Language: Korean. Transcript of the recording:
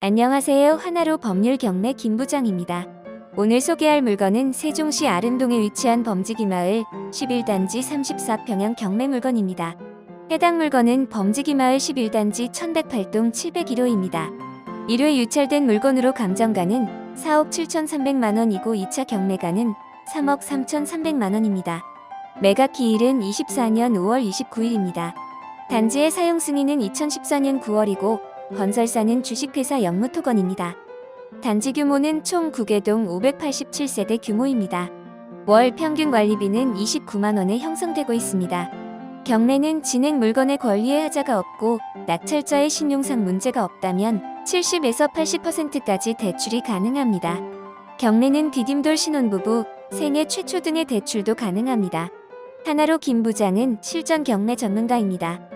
안녕하세요. 하나로 법률 경매 김부장입니다. 오늘 소개할 물건은 세종시 아름동에 위치한 범지기 마을 11단지 34평형 경매 물건입니다. 해당 물건은 범지기 마을 11단지 1108동 701호입니다. 1회 유찰된 물건으로 감정가는 4억 7,300만 원이고 2차 경매가는 3억 3,300만 원입니다. 매각 기일은 24년 5월 29일입니다. 단지의 사용 승인은 2014년 9월이고 건설사는 주식회사 영무토건입니다. 단지 규모는 총 9개동 587세대 규모입니다. 월 평균 관리비는 29만 원에 형성되고 있습니다. 경매는 진행 물건의 권리에 하자가 없고 낙찰자의 신용상 문제가 없다면 70에서 80%까지 대출이 가능합니다. 경매는 디딤돌 신혼부부, 생애 최초 등의 대출도 가능합니다. 하나로 김 부장은 실전 경매 전문가입니다.